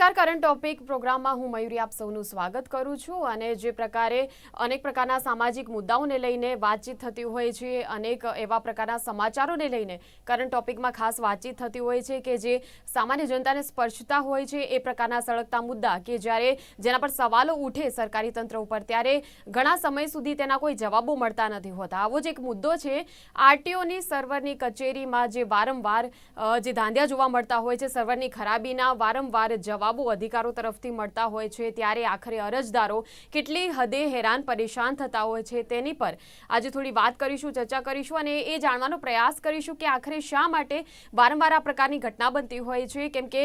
નમસ્કાર. Current topic પ્રોગ્રામમાં હું મયુરી આપ સૌનું સ્વાગત કરું છું અને જે પ્રકારે અનેક પ્રકારના સામાજિક મુદ્દાઓને લઈને વાતચીત થતી હોય છે, અનેક એવા પ્રકારના સમાચારોને લઈને કરંટ ટોપિકમાં ખાસ વાતચીત થતી હોય છે કે જે સામાન્ય જનતાને સ્પર્શતા હોય છે એ પ્રકારના સળગતા મુદ્દા કે જ્યારે જેના પર સવાલો ઉઠે સરકારી તંત્ર ઉપર, ત્યારે ઘણા સમય સુધી તેના કોઈ જવાબો મળતા નથી હોતા. આવો જ એક મુદ્દો છે, આરટીઓની સર્વરની કચેરીમાં જે વારંવાર જે ધાંધ્યા જોવા મળતા હોય છે, સર્વરની ખરાબીના વારંવાર જવાબો અધિકારો તરફથી મળતા હોય છે, ત્યારે આખરે અરજદારો કેટલી હદે હેરાન પરેશાન થતા હોય છે તેની પર આજે થોડી વાત કરીશું, ચર્ચા કરીશું અને એ જાણવાનો પ્રયાસ કરીશું કે આખરે શા માટે વારંવાર આ પ્રકારની ઘટના બનતી હોય છે. કેમ કે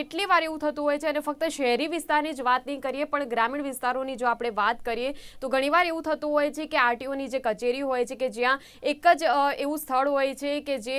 કેટલી વાર એવું થતું હોય છે અને ફક્ત શહેરી વિસ્તારની જ વાત નહીં કરીએ, પણ ગ્રામીણ વિસ્તારોની જો આપણે વાત કરીએ, તો ઘણીવાર એવું થતું હોય છે કે આરટીઓની જે કચેરી હોય છે કે જ્યાં એક જ એવું સ્થળ હોય છે કે જે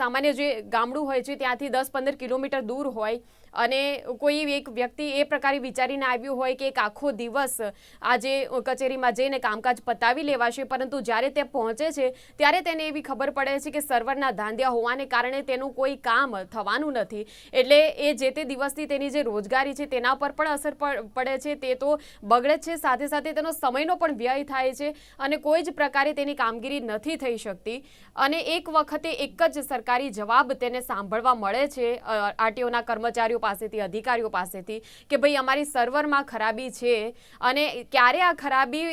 સામાન્ય જે ગામડું હોય છે, ત્યાંથી દસ પંદર કિલોમીટર દૂર હોય. અને કોઈ એક વ્યક્તિ એ પ્રકારે વિચારીને આવ્યું હોય કે એક આખો દિવસ આજે કચેરીમાં જઈને કામકાજ પતાવી લેવાશે, પરંતુ જ્યારે તે પહોંચે છે, ત્યારે તેને એવી ખબર પડે છે કે સર્વરના ધાંધિયા હોવાને કારણે તેનું કોઈ કામ થવાનું નથી. એટલે એ જે તે દિવસથી તેની જે રોજગારી છે તેના પર પણ અસર પડે છે, તે તો બગડે છે. સાથે સાથે તેનો સમયનો પણ વ્યય થાય છે અને કોઈ જ પ્રકારે તેની કામગીરી નથી થઈ શકતી. અને એક વખતે એક જ સરકારી જવાબ તેને સાંભળવા મળે છે આરટીઓના કર્મચારીઓ પાસેથી, અધિકારીઓ પાસેથી કે ભાઈ અમારી સર્વરમાં ખરાબી છે અને ક્યારે આ ખરાબી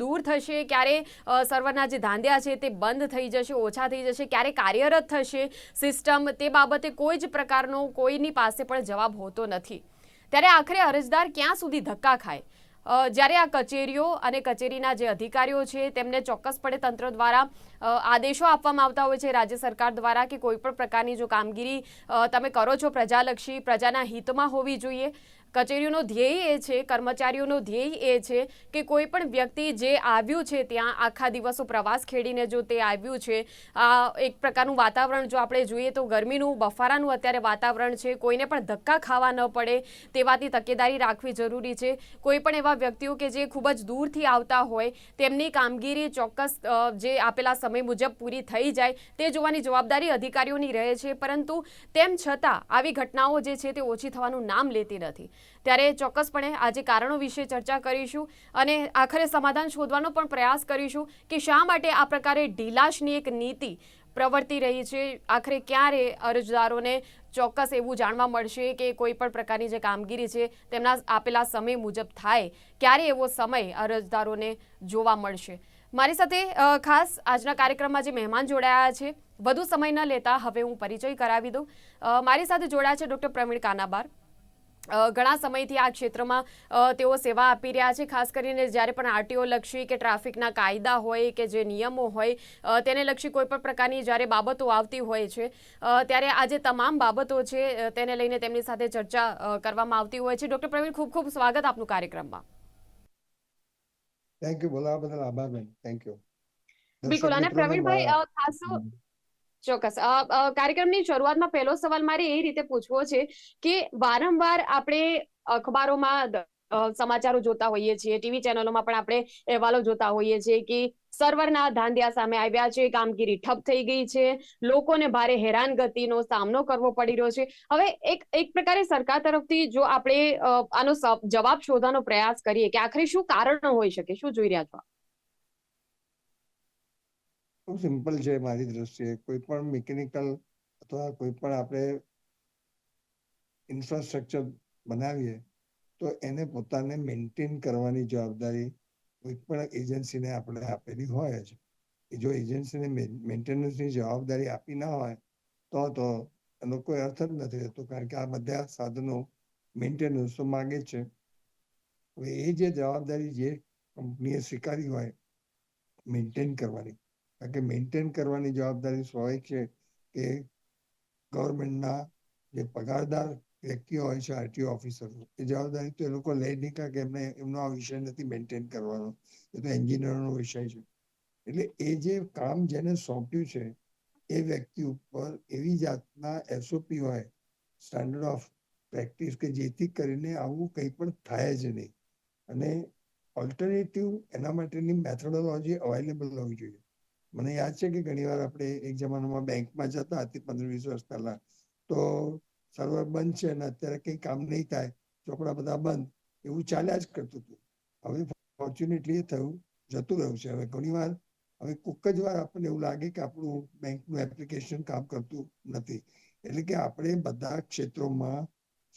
દૂર થશે, ક્યારે સર્વરના જે ધાંધ્યા છે તે બંધ થઈ જશે, ઓછા થઈ જશે, ક્યારે કાર્યરત થશે સિસ્ટમ તે બાબતે કોઈ જ પ્રકારનો કોઈની પાસે પણ જવાબ હોતો નથી. ત્યારે આખરે અરજદાર ક્યાં સુધી ધક્કા ખાય? જ્યારે આ કચેરીઓ અને કચેરીના જે અધિકારીઓ છે, તેમને ચોક્કસપણે તંત્ર દ્વારા આદેશો આપવામાં આવતા હોય છે, રાજ્ય સરકાર દ્વારા કે કોઈપણ પ્રકારની જો કામગીરી તમે કરો છો પ્રજાલક્ષી, પ્રજાના હિતમાં હોવી જોઈએ. કચેરીઓનો ધ્યેય એ છે, કર્મચારીઓનો ધ્યેય એ છે કે કોઈ પણ વ્યક્તિ જે આવ્યું છે ત્યાં આખા દિવસો પ્રવાસ ખેડીને જો તે આવ્યું છે, આ એક પ્રકારનું વાતાવરણ જો આપણે જોઈએ તો ગરમીનું, બફારાનું અત્યારે વાતાવરણ છે, કોઈને પણ ધક્કા ખાવા ન પડે તેવાથી તકેદારી રાખવી જરૂરી છે. કોઈ પણ એવા વ્યક્તિઓ કે જે ખૂબ જ દૂરથી આવતા હોય, તેમની કામગીરી ચોક્કસ જે આપેલા સમય મુજબ પૂરી થઈ જાય તે જોવાની જવાબદારી અધિકારીઓની રહે છે. પરંતુ તેમ છતાં આવી ઘટનાઓ જે છે તે ઓછી થવાનું નામ લેતી નથી. ત્યારે ચોક્કસપણે આજે કારણો વિશે ચર્ચા કરીશું અને આખરે સમાધાન શોધવાનો પણ પ્રયાસ કરીશું કે શા માટે આ પ્રકારે ઢીલાશની એક નીતિ પ્રવર્તી રહી છે. આખરે ક્યારે અરજદારોને ચોક્કસ એવું જાણવા મળશે કે કોઈ પણ પ્રકારની જે કામગીરી છે તેમના આપેલા સમય મુજબ થાય, ક્યારે એવો સમય અરજદારોને જોવા મળશે? મારી સાથે ખાસ આજના કાર્યક્રમમાં જે મહેમાન જોડાયા છે, વધુ સમય ન લેતા હવે હું પરિચય કરાવી દઉં. મારી સાથે જોડાયા છે ડૉક્ટર પ્રવીણ કાનાબાર. ઘણા સમયથી આ ક્ષેત્રમાં તેઓ સેવા આપી રહ્યા છે. ખાસ કરીને જ્યારે પણ આરટીઓ લક્ષી કે ટ્રાફિકના કાયદા હોય કે જે નિયમો હોય તેને લક્ષી કોઈ પણ પ્રકારની જ્યારે બાબતો આવતી હોય છે ત્યારે આ જે તમામ બાબતો છે તેને લઈને તેમની સાથે ચર્ચા કરવામાં આવતી હોય છે. ડૉક્ટર પ્રવીણ ખૂબ ખૂબ સ્વાગત આપનું કાર્યક્રમમાં. થેન્ક યુ બોલાવા બદલ આભાર થેન્ક યુ બિલકુલ. અને પ્રવીણભાઈ ખાસ ચોક્કસ. કાર્યક્રમની શરૂઆતમાં પહેલો સવાલ મારે એ રીતે પૂછવો છે કે વારંવાર આપણે અખબારોમાં સમાચારો જોતા હોઈએ છીએ, ટીવી ચેનલોમાં પણ આપણે અહેવાલો જોતા હોઈએ છીએ કે સર્વરના ધાંધિયા સામે આવ્યા છે, કામગીરી ઠપ થઈ ગઈ છે, લોકોને ભારે હેરાનગતિનો સામનો કરવો પડી રહ્યો છે. હવે એક એક પ્રકારે સરકાર તરફથી જો આપણે આનો જવાબ શોધવાનો પ્રયાસ કરીએ કે આખરે શું કારણો હોઈ શકે? શું જોઈ રહ્યા છો? ખૂબ સિમ્પલ છે મારી દ્રષ્ટિએ. કોઈ પણ મિકેનિકલ અથવા કોઈ પણ આપણે ઇન્ફ્રાસ્ટ્રક્ચર બનાવીએ, તો એને પોતાને મેન્ટેન કરવાની જવાબદારી કોઈ પણ એજન્સીને આપણે આપેલી હોય જ. જો એજન્સીને મેન્ટેનન્સની જવાબદારી આપી ના હોય, તો તો એનો કોઈ અર્થ જ નથી રહેતો. કારણ કે આ બધા સાધનો મેન્ટેનન્સ તો માગે છે. હવે એ જે જવાબદારી જે કંપનીએ સ્વીકારી હોય મેન્ટેન કરવાની કારણ કે મેન્ટેન કરવાની જવાબદારી સ્વાભાવિક છે કે ગવર્મેન્ટના જે પગારદાર વ્યક્તિઓ હોય છે આરટીઓ ઓફિસરો એ જવાબદારી તો એ લોકો લે નહીં કારણ કે એમને, એમનો આ વિષય નથી મેન્ટેન કરવાનો. એ તો એન્જિનિયરનો વિષય છે. એટલે એ જે કામ જેને સોંપ્યું છે, એ વ્યક્તિ ઉપર એવી જાતના એસઓપી હોય સ્ટાન્ડર્ડ ઓફ પ્રેક્ટિસ કે જેથી કરીને આવું કંઈ પણ થાય જ નહીં. અને ઓલ્ટરનેટિવ એના માટેની મેથોડોલોજી અવેલેબલ હોવી જોઈએ. મને યાદ છે કે ઘણીવાર આપણે એક જમાનામાં બેંકમાં જતા હતી પંદર વીસ વર્ષ પહેલા. તો સર્વર બંધ છે અને અત્યારે કંઈ કામ નહીં થાય, ચોપડા બધા બંધ, એવું ચાલ્યા જ કરતું હતું. હવે ફોર્ચ્યુનેટલી થયું, જતું રહ્યું છે. હવે ઘણીવાર, હવે કોક જ વાર આપણને એવું લાગે કે આપણું બેંકનું એપ્લિકેશન કામ કરતું નથી. એટલે કે આપણે બધા ક્ષેત્રોમાં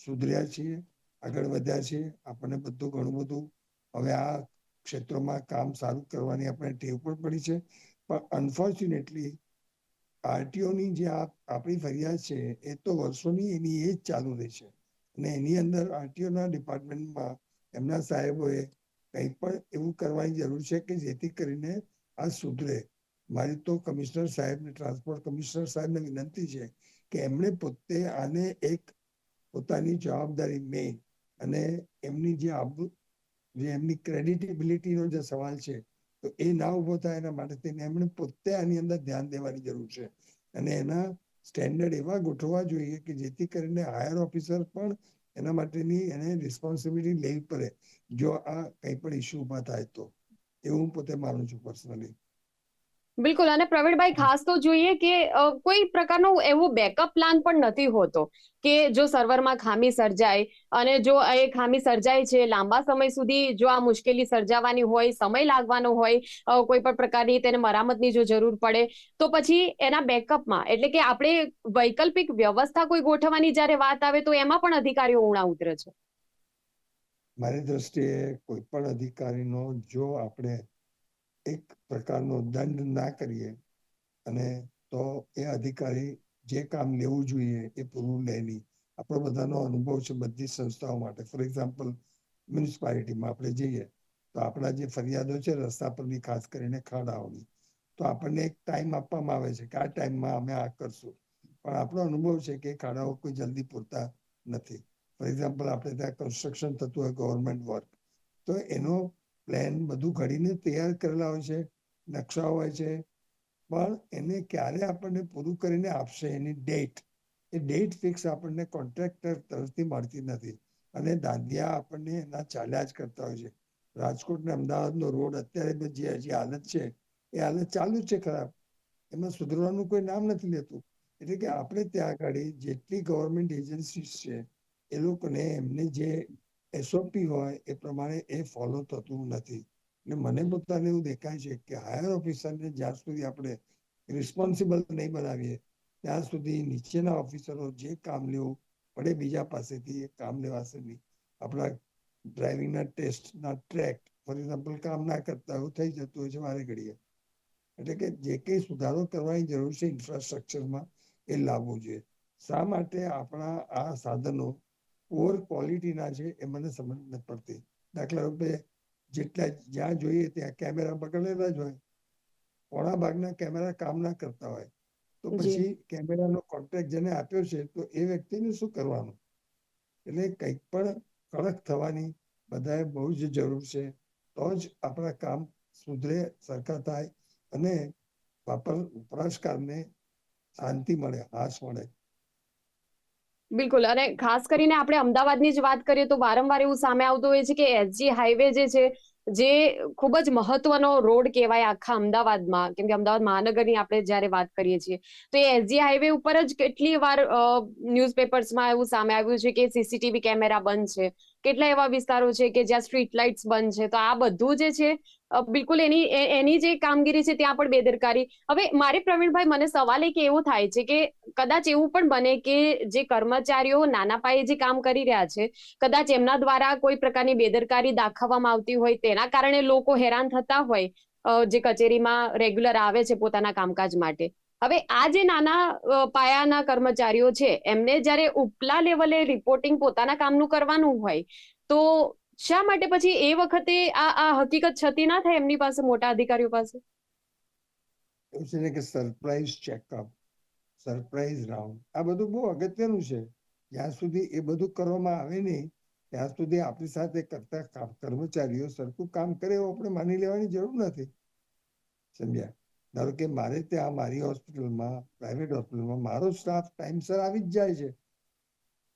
સુધર્યા છીએ, આગળ વધ્યા છીએ, આપણને બધું ઘણું બધું, હવે આ ક્ષેત્રોમાં કામ સારું કરવાની આપણે ટેવ પણ પડી છે. પણ અનફોર્ચ્યુનેટલી આરટીઓની જે આપણી ફરિયાદ છે, એ તો વર્ષોની એની એ જ ચાલુ રહે છે. અને એની અંદર આરટીઓના ડિપાર્ટમેન્ટમાં એમના સાહેબોએ કંઈ પણ એવું કરવાની જરૂર છે કે જેથી કરીને આ સુધરે. મારી તો કમિશનર સાહેબને ટ્રાન્સપોર્ટ કમિશનર સાહેબને વિનંતી છે કે એમણે પોતે આને એક પોતાની જવાબદારી મેઇન અને એમની જે આબરૂ, જે એમની ક્રેડિટેબિલિટીનો જે સવાલ છે તો એ ના ઊભો થાય એના માટે થઈને એમણે પોતે આની અંદર ધ્યાન દેવાની જરૂર છે. અને એના સ્ટેન્ડર્ડ એવા ગોઠવવા જોઈએ કે જેથી કરીને હાયર ઓફિસર પણ એના માટેની એને રિસ્પોન્સિબિલિટી લેવી પડે. જો આ કંઈ પણ ઇસ્યુ ઊભા થાય તો. એવું હું પોતે માનું છું પર્સનલી બિલકુલ અને પ્રવીણભાઈ ખાસ તો જોઈએ કે કોઈ પ્રકારનો એવો બેકઅપ પ્લાન પણ નથી હોતો કે જો સર્વરમાં ખામી સર્જાય અને જો એ ખામી સર્જાય છે લાંબા સમય સુધી જો આ મુશ્કેલી સર્જાવાની હોય સમય લાગવાનો હોય કોઈ પણ પ્રકારની તેને મરામતની જો જરૂર પડે તો પછી એના બેકઅપમાં એટલે કે આપણે વૈકલ્પિક વ્યવસ્થા કોઈ ગોઠવવાની જ્યારે વાત આવે તો એમાં પણ અધિકારીઓ ઉણા ઉતરે છે. મારી દ્રષ્ટિએ કોઈ પણ અધિકારીનો જો આપણે એક પ્રકારનો દંડ ના કરીએ અને તો એ અધિકારી જે કામ લેવું જોઈએ એ પૂરું લે નહીં. આપણો બધાનો અનુભવ છે બધી સંસ્થાઓ માટે. ફોર એક્ઝામ્પલ મ્યુનિસિપાલિટીમાં આપણે જઈએ, તો આપણા જે ફરિયાદો છે રસ્તા પરની ખાસ કરીને ખાડાઓની, તો આપણને એક ટાઈમ આપવામાં આવે છે કે આ ટાઈમમાં અમે આ કરશું. પણ આપણો અનુભવ છે કે ખાડાઓ કોઈ જલ્દી પૂરતા નથી. ફોર એક્ઝામ્પલ આપણે ત્યાં કન્સ્ટ્રક્શન થતું હોય ગવર્મેન્ટ વર્ક તો એનો પ્લાન બધું ઘડીને તૈયાર કરેલા હોય છે નકશા હોય છે, પણ એને ક્યારે આપણને પૂરું કરીને આપશે એની ડેટ એ ડેટ ફિક્સ આપણને કોન્ટ્રાક્ટર તરફથી મળતી નથી અને દાંધિયા આપણને એના ચાલ્યા જ કરતા હોય છે. રાજકોટ ને અમદાવાદનો રોડ અત્યારે જે હજી હાલત છે, એ હાલત ચાલુ જ છે ખરાબ. એમાં સુધરવાનું કોઈ નામ નથી લેતું. એટલે કે આપણે ત્યાં આગળ જેટલી ગવર્મેન્ટ એજન્સીસ છે, એ લોકોને એમને જે એસઓપી હોય, એ પ્રમાણે એ ફોલો થતું નથી. એટલે મને પોતાને એવું દેખાય છે કે હાયર ઓફિસરને જ્યાં સુધી આપણે રિસ્પોન્સિબલ નહીં બનાવીએ, ત્યાં સુધી નીચેના ઓફિસરો જે કામ લેવું પડે બીજા પાસેથી એ કામ લેવાશે નહીં. આપણા ડ્રાઇવિંગના ટેસ્ટના ટ્રેક ફોર એક્ઝામ્પલ કામ ના કરતા એવું થઈ જતું હોય છે મારે ઘડીએ. એટલે કે જે કંઈ સુધારો કરવાની જરૂર છે ઇન્ફ્રાસ્ટ્રક્ચરમાં એ લાવવું જોઈએ. શા માટે આપણા આ સાધનો ઓવર ક્વોલિટીના છે એ મને સમજ નથી પડતી. દાખલા રૂપે જેટલા જ્યાં જોઈએ ત્યાં કેમેરા પકડેલા જ હોય. પોણા ભાગના કેમેરા કામ ના કરતા હોય. તો પછી કેમેરાનો કોન્ટ્રાક્ટ જેને આપ્યો છે તો એ વ્યક્તિને શું કરવાનું? એટલે કંઈક પણ કડક થવાની બધાએ બહુ જ જરૂર છે. તો જ આપણા કામ સુધરે સરખા થાય અને વાપર વપરાશકારને શાંતિ મળે હાશ મળે. બિલકુલ. અને ખાસ કરીને આપણે અમદાવાદની જ વાત કરીએ તો વારંવાર એવું સામે આવતું હોય છે કે એસજી હાઈવે જે છે, જે ખૂબ જ મહત્વનો રોડ કહેવાય આખા અમદાવાદમાં. કેમ કે અમદાવાદ મહાનગરની આપણે જ્યારે વાત કરીએ છીએ, તો એ એસજી હાઈવે ઉપર જ કેટલી વાર ન્યૂઝપેપર્સમાં એવું સામે આવ્યું છે કે સીસીટીવી કેમેરા બંધ છે. કેટલા એવા વિસ્તારો છે કે જ્યાં સ્ટ્રીટ લાઇટ્સ બંધ છે. તો આ બધું જે છે બિલકુલ એની એની જે કામગીરી છે ત્યાં પણ બેદરકારી. હવે મારે પ્રવીણભાઈ, મને સવાલ એક એવો થાય છે કે કદાચ એવું પણ બને કે જે કર્મચારીઓ નાના પાયે જે કામ કરી રહ્યા છે, કદાચ એમના દ્વારા કોઈ પ્રકારની બેદરકારી દાખવવામાં આવતી હોય, તેના કારણે લોકો હેરાન થતા હોય જે કચેરીમાં રેગ્યુલર આવે છે પોતાના કામકાજ માટે. હવે આ જે નાના પાયાના કર્મચારીઓ છે, એમને જ્યારે ઉપલા લેવલે રિપોર્ટિંગ પોતાના કામનું કરવાનું હોય, તો શા માટે પછી એ વખતે આ આ હકીકત છતી ના થાય એમની પાસે મોટા અધિકારીઓ પાસે? એટલે કે સરપ્રાઈઝ ચેકઅપ સરપ્રાઈઝ રાઉન્ડ આ બધું બહુ અગત્યનું છે. જ્યાં સુધી એ બધું કરવામાં આવે નહીં, ત્યાં સુધી આપણી સાથે કરતા કર્મચારીઓ સરખું કામ કરે એવું આપણે માની લેવાની જરૂર નથી. સમજ્યા? ધારો કે મારે ત્યાં મારી હોસ્પિટલમાં પ્રાઇવેટ હોસ્પિટલમાં મારો સ્ટાફ ટાઈમસર આવી જ જાય છે.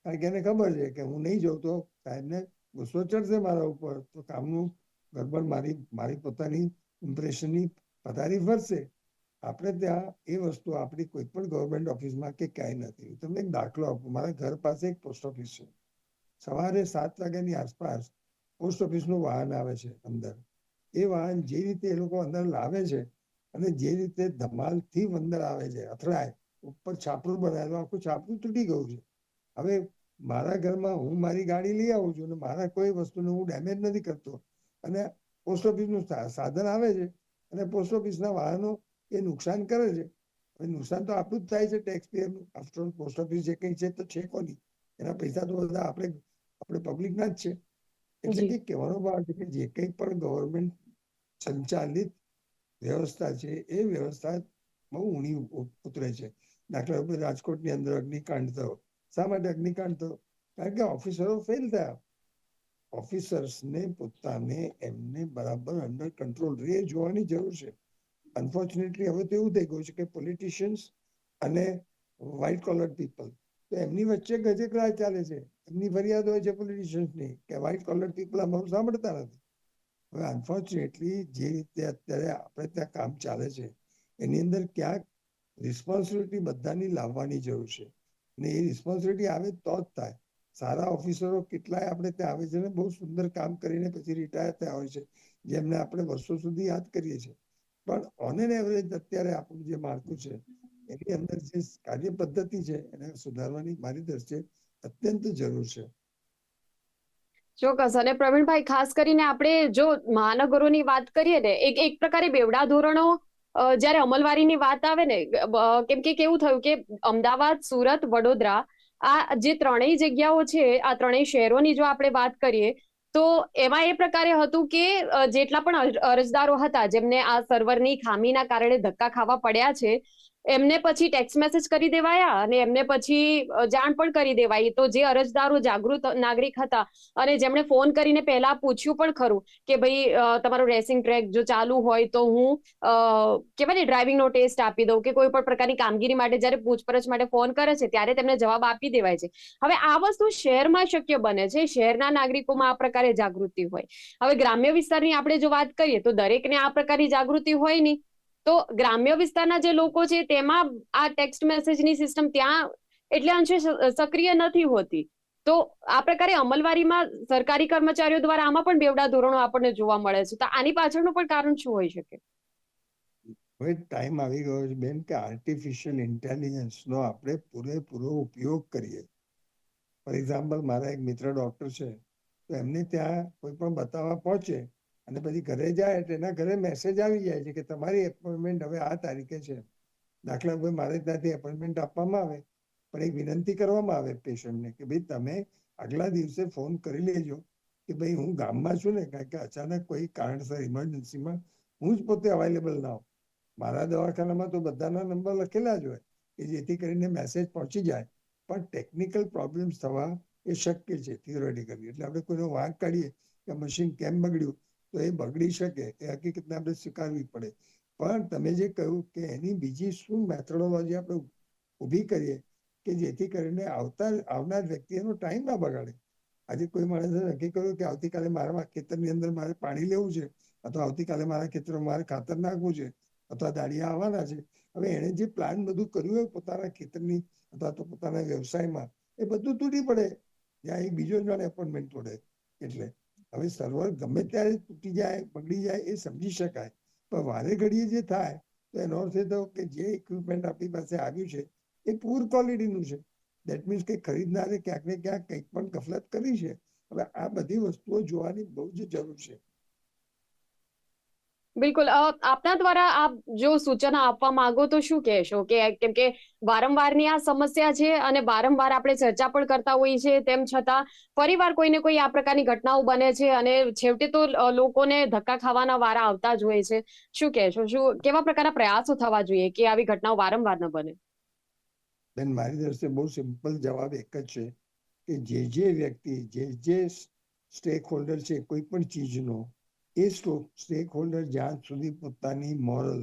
કારણ કે એને ખબર છે કે હું નહીં જાઉં તો સાહેબને ગુસ્સો ચડશે મારા ઉપર. તો કામનું ગરબડ મારી મારી પોતાની ઇમ્પ્રેશનની પથારી ફરશે. આપણે ત્યાં એ વસ્તુ આપણી કોઈ પણ ગવર્મેન્ટ ઓફિસમાં કે ક્યાંય નથી. તમને એક દાખલો આપો. મારા ઘર પાસે એક પોસ્ટ ઓફિસ છે. સવારે સાત વાગ્યાની આસપાસ પોસ્ટ ઓફિસનું વાહન આવે છે અંદર. એ વાહન જે રીતે એ લોકો અંદર લાવે છે અને જે રીતે ધમાલથી અંદર આવે છે, અથડાય, ઉપર છાપરું બનાવેલું, આખું છાપરું તૂટી ગયું છે. હવે મારા ઘરમાં હું મારી ગાડી લઈ આવું છું અને મારા કોઈ વસ્તુને હું ડેમેજ નથી કરતો. અને પોસ્ટ ઓફિસનું સાધન આવે છે અને પોસ્ટ ઓફિસના વાહનો એ નુકસાન કરે છે. હવે નુકસાન તો આપણું જ થાય છે ટેક્સ પેયરનું આફ્ટર પોસ્ટ ઓફિસ જે કંઈ છે તો છે કોની? એના પૈસા તો બધા આપણે આપણે પબ્લિકના જ છે. એટલે કે કહેવાનો ભાવ છે કે જે કંઈ પણ ગવર્મેન્ટ સંચાલિત વ્યવસ્થા છે એ વ્યવસ્થા બહુ ઊણી ઉતરે છે. દાખલા રાજકોટની અંદર અગ્નિકાંડ થયો. શા માટે અગ્નિકાંડ થયો? કારણ કે ઓફિસરો ફેલ થયા. ઓફિસર્સને પોતાને એમને બરાબર અંડર કંટ્રોલ રે જોવાની જરૂર છે. અનફોર્ચ્યુનેટલી હવે તો એવું થઈ ગયું છે કે પોલિટિશિયન્સ અને વ્હાઇટ કોલર પીપલ તો એમની વચ્ચે ગજેકરા ચાલે છે. એમની ફરિયાદ હોય છે પોલિટિશિયન્સની કે વ્હાઇટ કોલર પીપલ અમારું સાંભળતા નથી. હવે અનફોર્ચ્યુનેટલી જે રીતે અત્યારે આપણે ત્યાં કામ ચાલે છે, એની અંદર ક્યાંક રિસ્પોન્સિબિલિટી બધાની લાવવાની જરૂર છે. અને એ રિસ્પોન્સિબિલિટી આવે તો જ થાય. સારા ઓફિસરો કેટલાય આપણે ત્યાં આવે છે ને બહુ સુંદર કામ કરીને પછી રિટાયર થયા હોય છે, જેમને આપણે વર્ષો સુધી યાદ કરીએ છીએ. પણ ઓન એન એવરેજ અત્યારે આપણું જે માળખું છે, એની અંદર જે કાર્ય પદ્ધતિ છે, એને સુધારવાની મારી દ્રષ્ટિએ અત્યંત જરૂર છે. ચોક્કસ. અને પ્રવીણભાઈ, ખાસ કરીને આપણે જો મહાનગરોની વાત કરીએ ને એક એક પ્રકારે બેવડા ધોરણો જ્યારે અમલવારીની વાત આવે ને કેમ કે કેવું થયું કે અમદાવાદ, સુરત, વડોદરા આ જે ત્રણેય જગ્યાઓ છે, આ ત્રણેય શહેરોની જો આપણે વાત કરીએ, તો એમાં એ પ્રકારે હતું કે જેટલા પણ અરજદારો હતા, જેમને આ સર્વરની ખામીના કારણે ધક્કા ખાવા પડ્યા છે એમને પછી ટેક્સ્ટ મેસેજ કરી દેવાયા અને એમને પછી જાણ પણ કરી દેવાઈ. તો જે અરજદારો જાગૃત નાગરિક હતા અને જેમણે ફોન કરીને પહેલા પૂછ્યું પણ ખરું કે ભાઈ તમારો રેસિંગ ટ્રેક જો ચાલુ હોય તો હું કહેવાય ને ડ્રાઇવિંગનો ટેસ્ટ આપી દઉં કે કોઈ પણ પ્રકારની કામગીરી માટે જ્યારે પૂછપરછ માટે ફોન કરે છે ત્યારે તેમને જવાબ આપી દેવાય છે. હવે આ વસ્તુ શહેરમાં શક્ય બને છે. શહેરના નાગરિકોમાં આ પ્રકારે જાગૃતિ હોય. હવે ગ્રામ્ય વિસ્તારની આપણે જો વાત કરીએ તો દરેકને આ પ્રકારની જાગૃતિ હોય નહીં. તો ગ્રામ્ય વિસ્તારના જે લોકો છે, તેમાં આ ટેક્સ્ટ મેસેજની સિસ્ટમ ત્યાં એટલે અંશે સક્રિય નથી હોતી. તો આ પ્રકારે અમલવારીમાં સરકારી કર્મચારીઓ દ્વારા આમાં પણ બેવડા ધોરણો આપણને જોવા મળે છે. તો આની પાછળનું પણ કારણ શું હોઈ શકે? હવે ટાઈમ આવી ગયો છે, બેન, કે આર્ટિફિશિયલ ઇન્ટેલિજન્સ નો આપણે પૂરેપૂરો ઉપયોગ કરીએ. ફોર એક્ઝામ્પલ મારા એક મિત્ર ડોક્ટર છે, તો એમને ત્યાં કોઈ પણ બતાવવા પહોંચે અને પછી ઘરે જાય એટલે એના ઘરે મેસેજ આવી જાય છે કે તમારી એપોઇન્ટમેન્ટ હવે આ તારીખે છે. દાખલા કોઈ મારે ત્યાંથી એપોઇન્ટમેન્ટ આપવામાં આવે, પણ એક વિનંતી કરવામાં આવે પેશન્ટને કે ભાઈ તમે આગલા દિવસે ફોન કરી લેજો કે ભાઈ હું ગામમાં છું ને કારણ કે અચાનક કોઈ કારણસર ઇમરજન્સીમાં હું જ પોતે અવેલેબલ ના હોઉં. મારા દવાખાનામાં તો બધાના નંબર લખેલા જ હોય કે જેથી કરીને મેસેજ પહોંચી જાય. પણ ટેકનિકલ પ્રોબ્લેમ્સ થવા એ શક્ય છે થિયોરેટિકલી એટલે આપણે કોઈનો વાંક કાઢીએ કે મશીન કેમ બગડ્યું? તો એ બગડી શકે, એ હકીકતને આપણે સ્વીકારવી પડે. પણ તમે જે કહ્યું કે એની બીજી શું મેથડોલોજી આપણે ઊભી કરીએ કે જેથી કરીને આવતા, આવનાર વ્યક્તિ એનો ટાઈમ ના બગાડે. આજે કોઈ માણસે નક્કી કર્યું કે આવતીકાલે મારા ખેતરની અંદર મારે પાણી લેવું છે, અથવા આવતીકાલે મારા ખેતરમાં મારે ખાતર નાખવું છે, અથવા દાળિયા આવવાના છે. હવે એણે જે પ્લાન બધું કર્યું હોય પોતાના ખેતરની અથવા તો પોતાના વ્યવસાયમાં, એ બધું તૂટી પડે. જ્યાં એક બીજો જણ એપોઇન્ટમેન્ટ તોડે. એટલે હવે સર્વર ગમે ત્યારે તૂટી જાય, બગડી જાય એ સમજી શકાય. પણ વારે ઘડીએ જે થાય, તો એનો અર્થ એ થયો કે જે ઇક્વિપમેન્ટ આપણી પાસે આવ્યું છે, એ પૂર ક્વોલિટીનું છે. દેટ મીન્સ કે ખરીદનારે ક્યાંક ને ક્યાંક કંઈક પણ ગફલત કરી છે. હવે આ બધી વસ્તુઓ જોવાની બહુ જ જરૂર છે. બિલકુલ. આપના દ્વારા આપ જો સૂચના આપવા માંગો તો શું કહેશો? કે કેમ કે વારંવારની આ સમસ્યા છે અને વારંવાર આપણે ચર્ચા પણ કરતા હોઈએ છીએ, તેમ છતાં ફરીવાર કોઈને કોઈ આ પ્રકારની ઘટનાઓ બને છે અને છેવટે તો લોકોને ધક્કા ખાવાના વારા આવતા જ હોય છે. શું કહેશો? શું, કેવા પ્રકારના પ્રયાસો થવા જોઈએ કે આવી ઘટનાઓ વારંવાર ન બને? બેન, મારી દ્રષ્ટિએ બહુ સિમ્પલ જવાબ એક જ છે કે જે જે વ્યક્તિ, જે જે સ્ટેક હોલ્ડર છે, કોઈ પણ ચીજનો એ સ્ટેક હોલ્ડર જ્યાં સુધી પોતાની મોરલ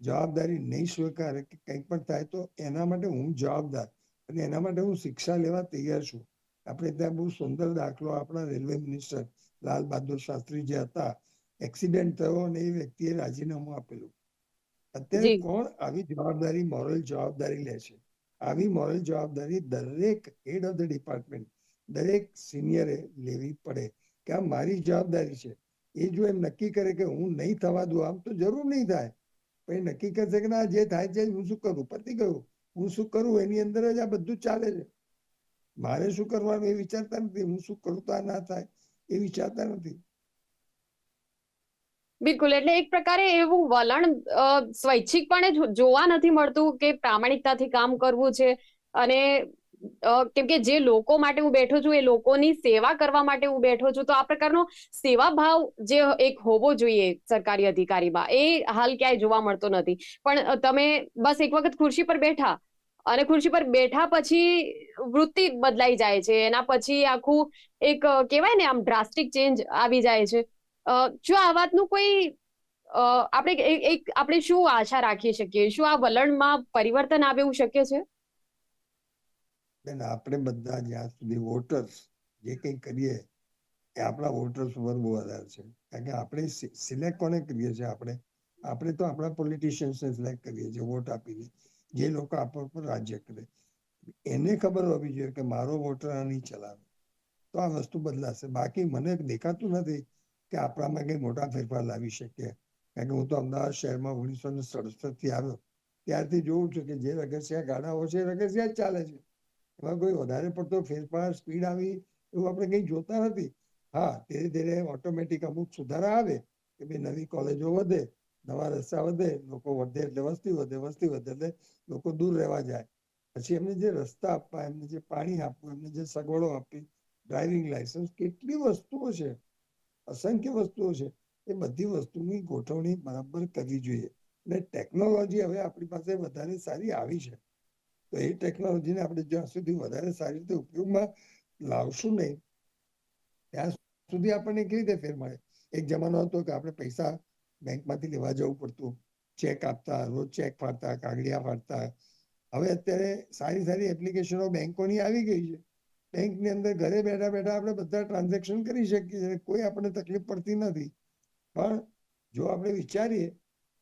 જવાબદારી નહીં સ્વીકારે કે કંઈક પણ થાય તો એના માટે હું જવાબદાર અને એના માટે હું શિક્ષા લેવા તૈયાર છું. આપણે ત્યાં બહુ સુંદર દાખલો આપણા રેલવે મિનિસ્ટર લાલ બહાદુર શાસ્ત્રી જે હતા એક્સિડન્ટ થયો અને એ વ્યક્તિએ રાજીનામું આપેલું. અત્યારે કોણ આવી જવાબદારી મોરલ જવાબદારી લે છે? આવી મોરલ જવાબદારી દરેક હેડ ઓફ ધ ડિપાર્ટમેન્ટ દરેક સિનિયરે લેવી પડે કે આ મારી જવાબદારી છે. એ જો એમ નક્કી કરે કે હું નહીં થવા દઉં આમ, તો જરૂર નહીં થાય. પણ એ નક્કી કરશે કે ના, જે થાય છે હું શું કરું? પતી ગયું. હું શું કરું? એની અંદર જ આ બધું ચાલે છે. મારે શું કરવાનું એ વિચારતા નથી. હું શું કરું તો આ ના થાય? એ વિચારતા નથી. બિલકુલ. એટલે એક પ્રકારે એવું વલણ સ્વૈચ્છિકપણે જોવા નથી મળતું કે પ્રામાણિકતાથી કામ કરવું છે અને કેમ કે જે લોકો માટે હું બેઠો છું એ લોકોની સેવા કરવા માટે હું બેઠો છું. તો આ પ્રકારનો સેવા ભાવ જે એક હોવો જોઈએ સરકારી અધિકારીમાં, એ હાલ ક્યાંય જોવા મળતો નથી. પણ તમે બસ એક વખત ખુરશી પર બેઠા અને ખુરશી પર બેઠા પછી વૃત્તિ બદલાઈ જાય છે. એના પછી આખું એક કહેવાય ને આમ ડ્રાસ્ટિક ચેન્જ આવી જાય છે. જો આ વાતનું કોઈ આપણે એક, આપણે શું આશા રાખી શકીએ? શું આ વલણમાં પરિવર્તન આવે એવું શક્ય છે? બેન, આપણે બધા જ્યાં સુધી વોટર્સ જે કંઈ કરીએ, એ આપણા વોટર્સ ઉપર બહુ આધાર છે. કારણ કે આપણે સિલેક્ટ કોને કરીએ છીએ આપણે? આપણે તો આપણા પોલિટિશિયન્સને સિલેક્ટ કરીએ છીએ વોટ આપીને. જે લોકો આપણા પર રાજ્ય કરે. એને ખબર હોવી જોઈએ કે મારો વોટર આ નહીં ચલાવે. તો આ વસ્તુ બદલાશે. બાકી મને દેખાતું નથી કે આપણામાં કંઈ મોટા ફેરફાર લાવી શકીએ. કારણ કે હું તો અમદાવાદ શહેરમાં ઓગણીસો ને સડસઠથી આવ્યો. ત્યારથી જોઉં છું કે જે રગસિયા ગાડાઓ છે રગસિયા જ ચાલે છે. એમાં કોઈ વધારે પડતો ફેરફાર સ્પીડ આવી એવું આપણે કંઈ જોતા નથી. હા, ધીરે ધીરે ઓટોમેટિક અમુક સુધારા આવે કે ભાઈ નવી કોલેજો વધે, નવા રસ્તા વધે, લોકો વધે એટલે વસ્તી વધે વસ્તી વધે એટલે લોકો દૂર રહેવા જાય. પછી એમને જે રસ્તા આપવા, એમને જે પાણી આપવું, એમને જે સગવડો આપવી ડ્રાઇવિંગ લાયસન્સ કેટલી વસ્તુઓ છે, અસંખ્ય વસ્તુઓ છે. એ બધી વસ્તુની ગોઠવણી બરાબર કરવી જોઈએ. અને ટેકનોલોજી હવે આપણી પાસે વધારે સારી આવી છે. તો એ ટેકનોલોજીને આપણે જ્યાં સુધી વધારે સારી રીતે ઉપયોગમાં લાવશું નહીં, ત્યાં સુધી આપણને કેવી રીતે ફેર મળે? એક જમાનો હતો કે આપણે પૈસા બેંકમાંથી લેવા જવું પડતું. ચેક આપતા, રોજ ચેક ફાડતા, કાગળિયા ફાડતા. હવે અત્યારે સારી સારી એપ્લિકેશનો બેંકોની આવી ગઈ છે. બેંકની અંદર ઘરે બેઠા બેઠા આપણે બધા ટ્રાન્ઝેક્શન કરી શકીએ છીએ કોઈ આપણને તકલીફ પડતી નથી. પણ જો આપણે વિચારીએ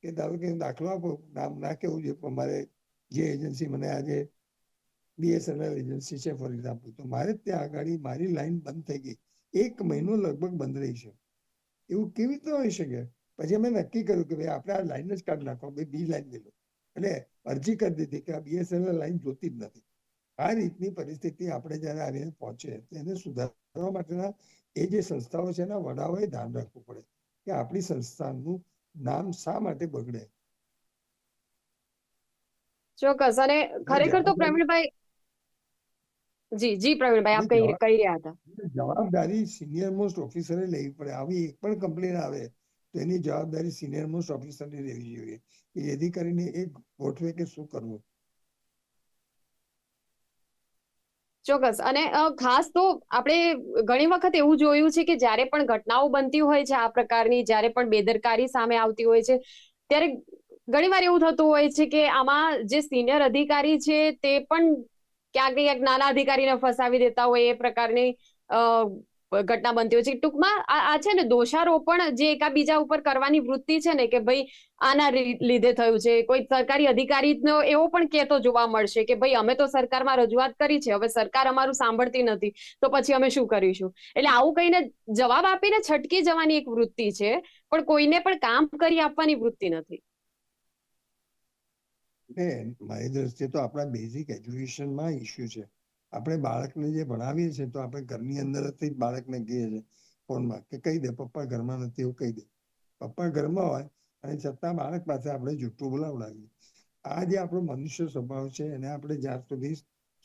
કે ધારો કે દાખલો આપો, નામ ના કેવું છે પણ મારે જે એજન્સી મને આજે બીએસએનએલ એજન્સી છે ફોર એક્ઝામ્પલ તો મારે ત્યાં આગળ મારી લાઈન બંધ થઈ ગઈ. એક મહિનો લગભગ બંધ રહી છે. એવું કેવી રીતે હોઈ શકે? પછી અમે નક્કી કર્યું કે ભાઈ આપણે આ લાઈન જ કાઢી નાખો ભાઈ બી લાઈન લઈ લો. એટલે અરજી કરી દીધી કે આ બીએસએનએલ લાઈન જોતી જ નથી. આ રીતની પરિસ્થિતિ આપણે જ્યારે આવીને પહોંચે એને સુધારવા માટેના એ જે સંસ્થાઓ છે એના વડાઓએ ધ્યાન રાખવું પડે કે આપણી સંસ્થાનું નામ શા માટે બગડે? ચોક્કસ અને ખરેખર તો પ્રવીણભાઈ જી જી પ્રવીણભાઈ આપ કહી કહી રહ્યા હતા. જવાબદારી સિનિયર મોસ્ટ ઓફિસરે લેવી પડે. આવી એક પણ કમ્પ્લેન આવે તો એની જવાબદારી સિનિયર મોસ્ટ ઓફિસરની લેવી જોઈએ. કે જેથી કરીને એ ગોઠવે કે શું કરવું. ચોક્કસ. અને ખાસ તો આપણે ઘણી વખત એવું જોયું છે કે જ્યારે પણ ઘટનાઓ બનતી હોય છે આ પ્રકારની જ્યારે પણ બેદરકારી સામે આવતી હોય છે ત્યારે ઘણીવાર એવું થતું હોય છે કે આમાં જે સિનિયર અધિકારી છે તે પણ ક્યાંક ને ક્યાંક નાના અધિકારીને ફસાવી દેતા હોય એ પ્રકારની ઘટના બનતી હોય છે. ટૂંકમાં આ છે ને દોષારોપણ જે એકાબીજા ઉપર કરવાની વૃત્તિ છે ને કે ભાઈ આના લીધે થયું છે. કોઈ સરકારી અધિકારીનો એવો પણ કહેતો જોવા મળશે કે ભાઈ અમે તો સરકારમાં રજૂઆત કરી છે, હવે સરકાર અમારું સાંભળતી નથી. તો પછી અમે શું કરીશું? એટલે આવું કહીને જવાબ આપીને છટકી જવાની એક વૃત્તિ છે, પણ કોઈને પણ કામ કરી આપવાની વૃત્તિ નથી. દ્રષ્ટિએ તો આપણા બેઝિક એજ્યુકેશનમાં ઇસ્યુ છે. આપણે બાળકને જે ભણાવીએ છીએ તો આપણે ઘરની અંદરથી જ બાળકને કહીએ છીએ ફોનમાં કે કહી દે, પપ્પા ઘરમાં નથી, એવું કહી દે. પપ્પા ઘરમાં હોય અને છતાં બાળક પાસે આપણે જૂઠું બોલાવડાવીએ આ જે આપણો મનુષ્ય સ્વભાવ છે એને આપણે જ્યાં સુધી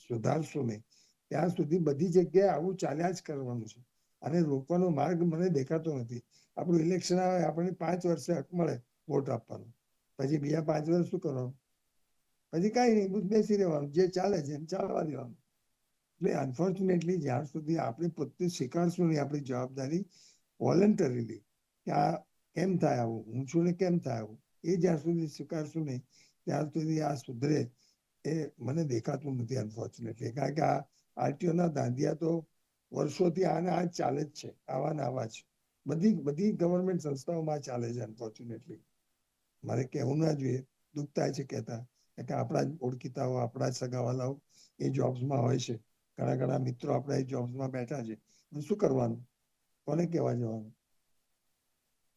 સુધારશું નહીં, ત્યાં સુધી બધી જગ્યાએ આવું ચાલ્યા જ કરવાનું છે. અને રોકવાનો માર્ગ મને દેખાતો નથી. આપણું ઇલેક્શન આવે, આપણને પાંચ વર્ષે હક મળે વોટ આપવાનો. પછી બીજા પાંચ વર્ષ શું કરવાનું? પછી કાંઈ નહીં, બેસી રહેવાનું, જે ચાલે છે એમ ચાલવા દેવાનું. એટલે અનફોર્ચ્યુનેટલી જ્યાં સુધી આપણે પોતે સ્વીકારશું નહીં આપણી જવાબદારી વોલન્ટરીલી કે આ કેમ થાય આવું, હું છું ને કેમ થાય આવું, એ જ્યાં સુધી સ્વીકારશું નહીં, ત્યાં સુધી આ સુધરે એ મને દેખાતું નથી અનફોર્ચ્યુનેટલી કારણ કે આ આરટીઓના ધાંધિયા તો વર્ષોથી આને આ ચાલે જ છે, આવા ને આવા જ. બધી બધી ગવર્મેન્ટ સંસ્થાઓમાં ચાલે છે અનફોર્ચ્યુનેટલી મારે કહેવું ના જોઈએ દુઃખ થાય છે કહેતા. કે આપણા જ ઓળખીતાઓ, આપણા જ સગાવાલાઓ એ જોબ્સમાં હોય છે. ઘણા ઘણા મિત્રો આપણા એ જોબ્સમાં બેઠા છે. શું કરવાનું? કોને કહેવા જવાનું?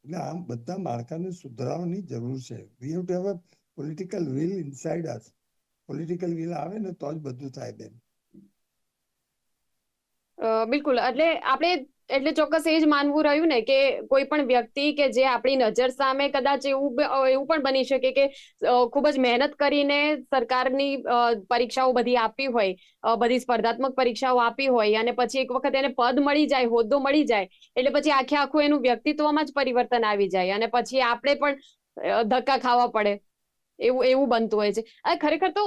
એટલે આમ બધા માળખાને સુધારવાની જરૂર છે. We have to have a political will inside us political will આવે ને તો જ બધું થાય બેન. બિલકુલ. એટલે આપણે એટલે ચોક્કસ એ જ માનવું રહ્યું ને કે કોઈ પણ વ્યક્તિ કે જે આપણી નજર સામે કદાચ એવું એવું પણ બની શકે કે ખૂબ જ મહેનત કરીને સરકારની પરીક્ષાઓ બધી આપી હોય બધી સ્પર્ધાત્મક પરીક્ષાઓ આપી હોય અને પછી એક વખત એને પદ મળી જાય, હોદ્દો મળી જાય, એટલે પછી આખે આખું એનું વ્યક્તિત્વમાં જ પરિવર્તન આવી જાય અને પછી આપણે પણ ધક્કા ખાવા પડે. એવું એવું બનતું હોય છે. ખરેખર તો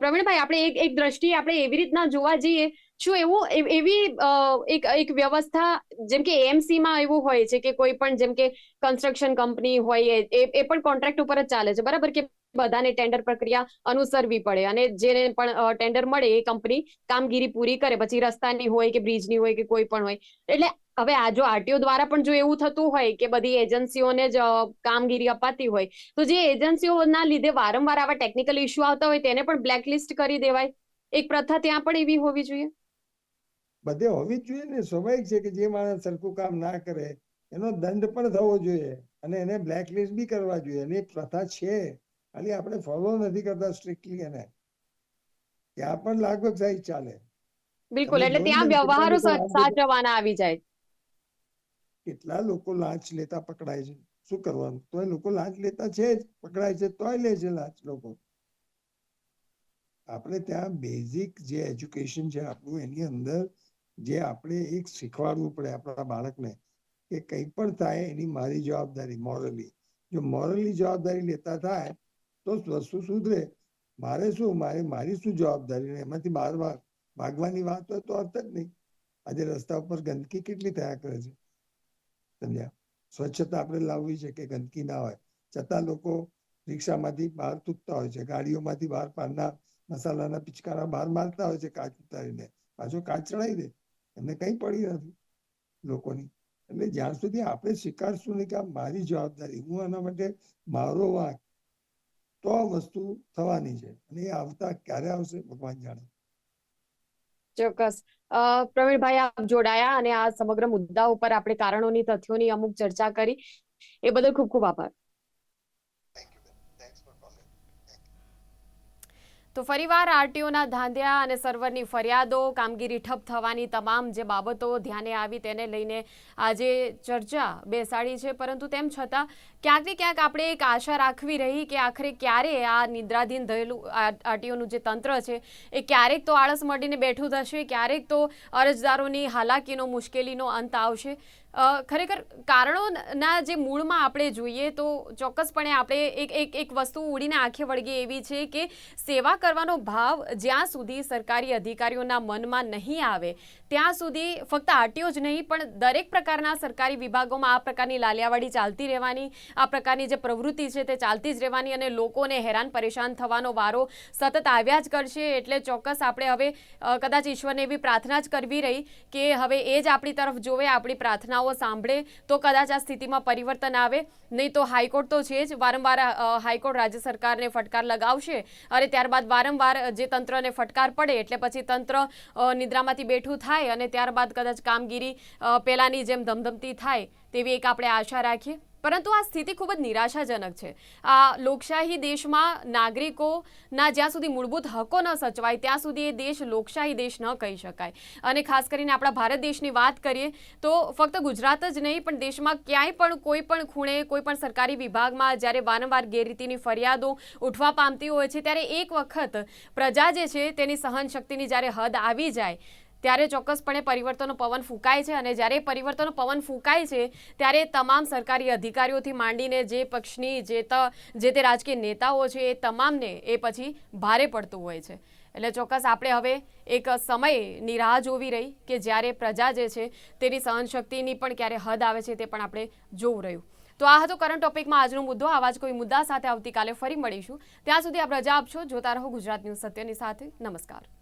પ્રવીણભાઈ, આપણે એક એક દ્રષ્ટિએ આપણે એવી રીતના જોવા જઈએ શું એવું? એવી એક એક વ્યવસ્થા જેમ કે AMC માં એવું હોય છે કે કોઈ પણ જેમ કે કન્સ્ટ્રક્શન કંપની હોય એ એ પણ કોન્ટ્રાક્ટ ઉપર જ ચાલે છે. બરાબર? કે બધાને ટેન્ડર પ્રક્રિયા અનુસરવી પડે અને જેને પણ ટેન્ડર મળે એ કંપની કામગીરી પૂરી કરે. પછી રસ્તાની હોય કે બ્રિજની હોય કે કોઈ પણ હોય. એટલે હવે આ જો આરટીઓ દ્વારા પણ જો એવું થતું હોય કે બધી એજન્સીઓને જ કામગીરી અપાતી હોય, તો જે એજન્સીઓના લીધે વારંવાર આવા ટેકનિકલ ઇસ્યુ આવતા હોય તેને પણ બ્લેકલિસ્ટ કરી દેવાય. એક પ્રથા ત્યાં પણ એવી હોવી જોઈએ. બધે હોવી જ જોઈએ ને. સ્વાભાવિક છે કે જે માણસ સરખું કામ ના કરે એનો દંડ પણ થવો જોઈએ અને એને બ્લેકલિસ્ટ બી કરવા જોઈએ. અને એ પ્રથા છે. ખાલી આપણે ફોલો નથી કરતા સ્ટ્રિક્ટલી એને. ત્યાં પણ લગભગ સહી ચાલે. બિલકુલ. એટલે ત્યાં કેટલા વ્યવહારો લોકો લાંચ લેતા- સાચવવાના આવી જાય. કેટલા લોકો લાંચ લેતા પકડાય છે. શું કરવાનું? તોય લોકો લાંચ લેતા છે જ. પકડાય છે તોય લે છે લાંચ લોકો. આપણે ત્યાં બેઝિક જે એજ્યુકેશન છે આપણું એની અંદર જે આપણે એક શીખવાડવું પડે આપણા બાળકને કે કંઈ પણ થાય એની મારી જવાબદારી મોરલી જો મોરલી જવાબદારી લેતા થાય, તો વસ્તુ સુધરે. મારે શું? મારે, મારી શું જવાબદારી? ને એમાંથી બહાર ભાગવાની વાત હોય તો અર્થ જ નહીં. આજે રસ્તા ઉપર ગંદકી કેટલી થયા કરે છે? સમજ્યા? સ્વચ્છતા આપણે લાવવી છે કે ગંદકી ના હોય? છતાં લોકો રિક્ષામાંથી બહાર તૂટતા હોય છે, ગાડીઓમાંથી બહાર પાનના મસાલાના પિચકારા બહાર મારતા હોય છે કાચ ઉતારીને. પાછો કાચ ચડાવી દે. એમને કંઈ પડી નથી લોકોની. એટલે જ્યાં સુધી આપણે સ્વીકારશું નહીં કે મારી જવાબદારી, હું આના માટે મારો વાંક, તો આ વસ્તુ થવાની છે. અને એ આવતા ક્યારે આવશે ભગવાન જાણે. ચોક્કસ. પ્રવીણભાઈ, આપ જોડાયા અને આ સમગ્ર મુદ્દા ઉપર આપણે કારણોની, તથ્યોની અમુક ચર્ચા કરી. એ બદલ ખૂબ ખૂબ આભાર. તો ફરીવાર આરટીઓના ધાંધ્યા અને સર્વરની ફરિયાદો, કામગીરી ઠપ થવાની તમામ જે બાબતો ધ્યાને આવી તેને લઈને આજે ચર્ચા બેસાડી છે. પરંતુ તેમ છતાં, ક્યાંક ને ક્યાંક આપણે એક આશા રાખવી રહી કે આખરે ક્યારે આ નિદ્રાધીન થયેલું આરટીઓનું જે તંત્ર છે, એ ક્યારેક તો આળસ મળીને બેઠું થશે, ક્યારેક તો અરજદારોની હાલાકીનો, મુશ્કેલીનો અંત આવશે. ખરેખર કારણોના જે મૂળમાં આપણે જોઈએ તો ચોક્કસપણે આપણે એક એક એક વસ્તુ ઉડીને આંખે વળગે એવી છે કે સેવા કરવાનો ભાવ જ્યાં સુધી સરકારી અધિકારીઓના મનમાં નહીં આવે, ત્યાં સુધી ફક્ત આરટીઓ જ નહીં, પણ દરેક પ્રકારના સરકારી વિભાગોમાં આ પ્રકારની લાલિયાવાડી ચાલતી રહેવાની, આ પ્રકારની જે પ્રવૃત્તિ છે તે ચાલતી જ રહેવાની અને લોકોને હેરાન પરેશાન થવાનો વારો સતત આવ્યા જ કરશે, એટલે ચોક્કસ આપણે હવે કદાચ ઈશ્વરને એવી પ્રાર્થના જ કરવી રહી કે હવે એ જ આપણી તરફ જોવે, આપણી પ્રાર્થનાઓ સાંભળે તો કદાચ આ સ્થિતિમાં પરિવર્તન આવે. નહીં તો હાઈકોર્ટ તો છે જ. વારંવાર હાઈકોર્ટ રાજ્ય સરકારને ફટકાર લગાવશે અને ત્યારબાદ વારંવાર જે તંત્રને ફટકાર પડે એટલે પછી તંત્ર નિદ્રામાંથી બેઠું થાય અને ત્યારબાદ કદાચ કામગીરી પહેલાની જેમ ધમધમતી થાય તેવી એક આપણે આશા રાખીએ. પરંતુ આ સ્થિતિ ખૂબ જ નિરાશાજનક છે. આ લોકશાહી દેશમાં નાગરિકોના જ્યાં સુધી મૂળભૂત હકો ન સચવાય, ત્યાં સુધી એ દેશ લોકશાહી દેશ ન કહી શકાય. અને ખાસ કરીને આપણા ભારત દેશની વાત કરીએ તો ફક્ત ગુજરાત જ નહીં, પણ દેશમાં ક્યાંય પણ કોઈ પણ ખૂણે, કોઈ પણ સરકારી વિભાગમાં જ્યારે વારંવાર ગેરરીતિની ફરિયાદો ઉઠવા પામતી હોય છે, ત્યારે એક વખત પ્રજા જે છે તેની સહન શક્તિની જ્યારે હદ આવી જાય ત્યારે ચોક્કસપણે પરિવર્તનનો પવન ફૂંકાય છે અને જ્યારે પરિવર્તનનો પવન ફૂંકાય છે, ત્યારે તમામ સરકારી અધિકારીઓથી માંડીને જે પક્ષની, જે જે તે રાજકીય નેતાઓ છે, એ તમામને એ પછી ભારે પડતું હોય છે. એટલે ચોક્કસ આપણે હવે એક સમયની રાહ જોવી રહી કે જ્યારે પ્રજા જે છે, તેની સહનશક્તિની પણ ક્યારે હદ આવે છે તે પણ આપણે જોવું રહ્યું. તો આ હતો કરંટ ટોપિકમાં આજનો મુદ્દો. આવા જ કોઈ મુદ્દા સાથે આવતીકાલે ફરી મળીશું. ત્યાં સુધી આપ રજા આપશો જોતા રહો ગુજરાત ન્યૂઝ સત્યની સાથે. નમસ્કાર.